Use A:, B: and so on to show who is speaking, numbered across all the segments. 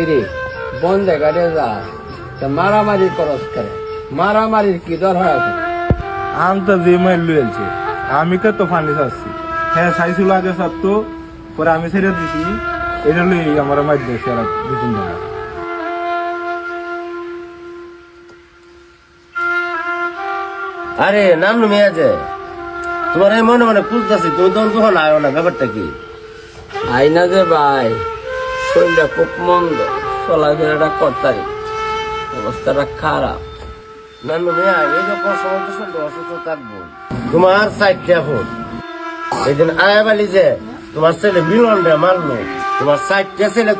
A: কিরে বন জায়গাতে যা। তা মারামারি করস করে মারামারির কি দরকার আছে?
B: আমি তো যে মাইল লুয়েছে আমি কে তো ফানি চাচ্ছি হ্যাঁ চাইছিল আগে সব তো পরে আমি ছেড়ে দিছি এটা লই আমার মাইল দিয়েছে আর দু তিন জনা
C: আরে নাম মেয়ে আছে তোমার এই মনে মনে খুঁজতেছি তুমি তখন কখন আয়ো না ব্যাপারটা কি?
A: আইনা যে ভাই শরীরটা খুব মন্দ। চলাফেরাটা করতারি। অবস্থাটা খারাপ।
C: নানু মেয়া এই যখন সময় তো শুনতে অসুস্থ থাকব তোমার ফোন আয়াবালি যে তোমার ছেলে মারলো তোমার ছেলে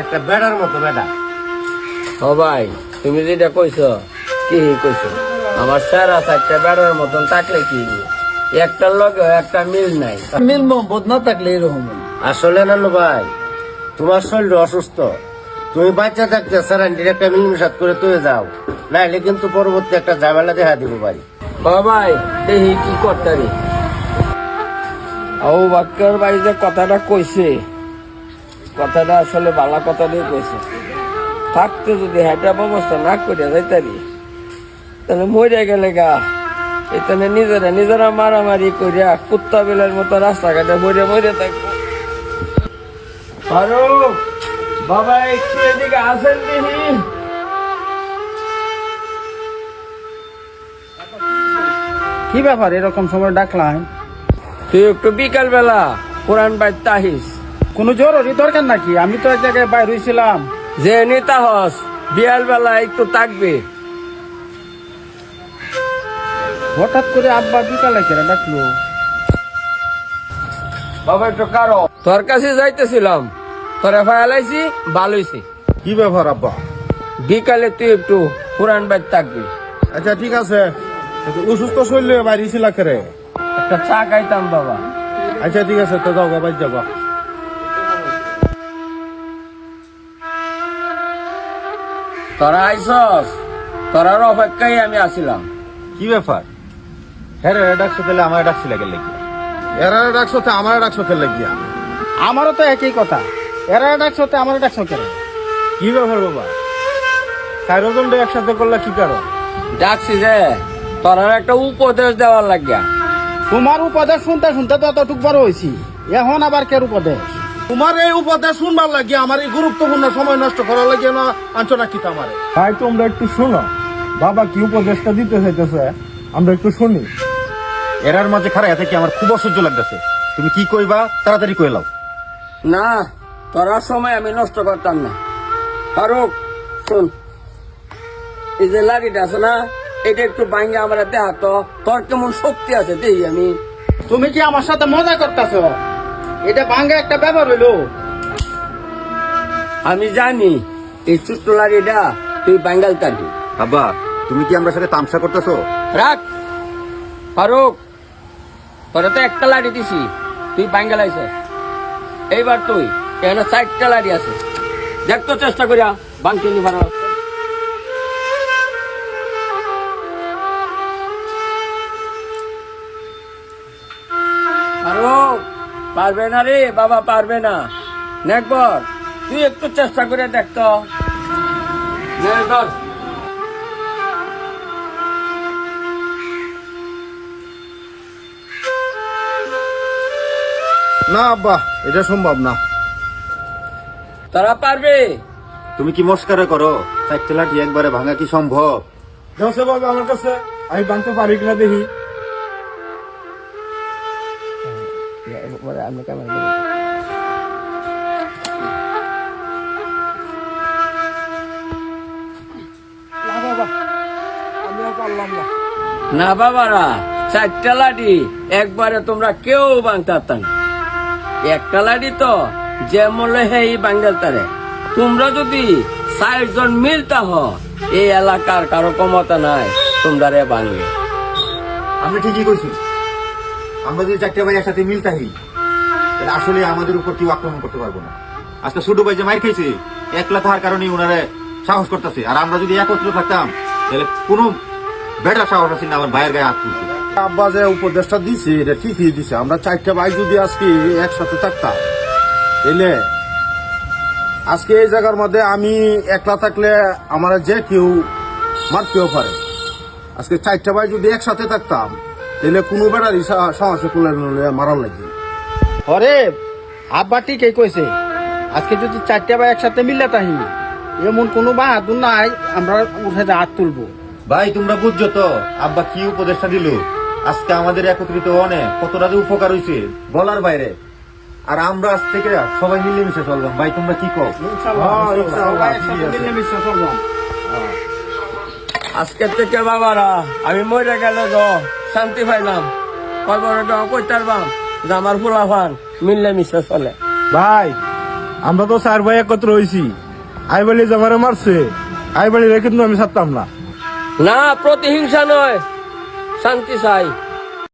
C: একটা বেড়ার মতো বেড়া।
A: ও ভাই তুমি যেটা কইছ কি কইছ। আমার সারা চারটা বেড়ার মতন থাকলে কি? একটার লগে একটা মিল নাই।
D: মিল মোহাম্মদ না থাকলে এরকম।
C: আসলে নানু ভাই তোমার শরীর অসুস্থ। তুমি বাচ্চা থাকতে স্যারান্ডির একটা মিলমিশাত করে তুই যাও। নাইলে কিন্তু পরবর্তী একটা ঝামেলা দেখা দিব ভাই।
A: ভাই, দেখি কি করতারি ও বাক্যর ভাই যে কথাটা কইছে, কথাটা আসলে বালা কথা দিয়ে কইছে। থাকতে যদি হেঁটা ব্যবস্থা না করিয়া যাইতারি, তাহলে মরে গেলে গা। এখানে নিজেরা নিজেরা মারামারি করিয়া কুত্তা বিলের মতো রাস্তাঘাটে মরে মরে থাকব। ফারুক বাবা একটু এদিকে আসেন দেখি।
D: কি ব্যাপার এরকম সময় ডাকলাম?
A: তুই একটু বিকাল বেলা কোরআন বাইতে আহিস।
D: কোনো জরুরি দরকার নাকি? আমি তো এক জায়গায় বাইর হয়েছিলাম
A: যে নেতা হস বিয়াল বেলা একটু থাকবে।
D: হঠাৎ করে আব্বা বিকালে কেন ডাকলো?
A: বাবা একটু কারও। তোর কাছে যাইতেছিলাম তোরা ফায়ালাইছি ভালোইছি
B: কি ব্যাপার আব্বা?
A: বিকালে তুই একটু কোরআন বাইতে থাকবি।
B: আচ্ছা ঠিক আছে। অসুস্থ শরীরে বাইরে ছিল করে
A: একটা চা খাইতাম বাবা।
B: আচ্ছা ঠিক আছে তো যাও বাইর যাবা।
A: তোরা আইসস তোরার অপেক্ষায় আমি আসিলাম
B: কি ব্যাপার? হ্যাঁ রে ডাকছো তাহলে আমার ডাকছিল গেলে কি এরা ডাকছো তো আমার ডাকছো খেলে গিয়া
D: আমারও তো একই কথা। এরা ডাকছো তো আমার ডাকছো কেন
B: কি ব্যাপার বাবা? চারজন একসাথে করলে কি কারণ?
A: ডাকছি যে তোরার একটা উপদেশ দেওয়ার লাগিয়া।
D: তোমার উপদেশ শুনতে শুনতে তো অতটুক বড় হয়েছি এখন আবার কের উপদেশ?
B: তোমার এই উপদেশ শুনবার লাগিয়ে আমার এই গুরুত্বপূর্ণ সময় নষ্ট করার লাগিয়ে না আনছো না কি আমার? তাই তোমরা একটু শোনো। বাবা কি উপদেশটা দিতে চাইতেছে? আমরা একটু শুনি। এরার মাঝে খারাপ এতে কি আমার খুব অসহ্য লাগতেছে? তুমি কি কইবা? তাড়াতাড়ি কইলাও
A: না তোরার সময় আমি নষ্ট করতাম না। ফারুক শোন। এই যে লাড়িটা আছে না এটা একটু ভাঙ্গে আমার দেহা তো তোর কেমন শক্তি আছে দেখি আমি।
D: তুমি কি আমার সাথে মজা করতেছ? এটা ভাঙ্গা একটা ব্যাপার হইল।
A: আমি জানি এই ছোট্ট লাড়িটা তুই বাঙ্গাল তারবি
B: আব্বা তুমি কি আমার সাথে তামসা করতেছো?
A: রাখ। ফারুক তোরা তো একটা লাড়ি দিছি, তুই বাঙ্গাল আইসস এইবার তুই, এখানে চারটা লাড়ি আছে। দেখ তো চেষ্টা করিয়া বাংকে নি পারবে না রে, বাবা পারবে না। নেকবর, তুই একটু চেষ্টা করে দেখ নে,
B: আব্বা এটা সম্ভব না।
A: তারা পারবে।
B: তুমি কি মস্কারে করো? চারটে লাঠি একবারে ভাঙা কি সম্ভব? দেখো বাবা আমার কাছে আমি ভাঙতে পারি কিনা দেখি।
A: আমি কেমন
D: না বাবা আমিও পারলাম না
A: না বাবারা চারটা লাঠি একবারে তোমরা কেউ বাংতে পারতাম না। একটা লাঠি তো, যে মূল্য হেই বাঙ্গাল তারে। তোমরা যদি চারজন মিলতা হ এই এলাকার কারও ক্ষমতা নাই, তোমরা রে বাঙ্গে
B: আমি ঠিকই কইছি। আমরা যদি চারটে ভাই একসাথে মিলতাহি তাহলে আসলে আমাদের উপর কেউ আক্রমণ করতে পারব না। আজকে ছোট ভাই যে মাইর খেয়েছে একলা থাকার কারণে ওনারা সাহস করতেছে। আর আমরা যদি একত্র থাকতাম, তাহলে কোনো বেটা সাহস আছে না আমার ভাইয়ের গায়ে হাত তুলতে।
E: আব্বা যে উপদেশটা দিছে এটা ঠিকই দিছে। আমরা চারটা ভাই যদি আজকে একসাথে থাকতাম। এলে আজকে এই জায়গার মধ্যে আমি একলা থাকলে আমার যে কেউ মারতেও পারে। আজকে চারটা ভাই যদি একসাথে থাকতাম তাহলে কোনো বেড়ারই সাহসে তুলে মারার লাগবে।
D: হরে আব্বা ঠিকই কইছে। আজকে যদি চারটা ভাই একসাথে মিলে তাহি এমন কোনো বাহাদুর নাই আমরা উঠে হাত তুলবো।
B: ভাই তোমরা বুঝছ তো আব্বা কি উপদেশটা দিল? আজকে আমাদের একত্রিত অনেক কতটা যে উপকার হয়েছে বলার বাইরে। আর আমরা আজ থেকে সবাই মিলেমিশে চললাম ভাই তোমরা কি কও?
E: হ্যাঁ,
D: চলবো।
A: আজকের থেকে বাবারা আমি মরে গেলে গ শান্তি পাইলাম। যে আমার ফুলাফান চলে।
E: ভাই আমরা তো চার ভাই একত্র হয়েছি আই বলি যে মারছে। আই বলি কিন্তু আমি ছাড়তাম না।
A: না প্রতিহিংসা নয়। শান্তি চাই।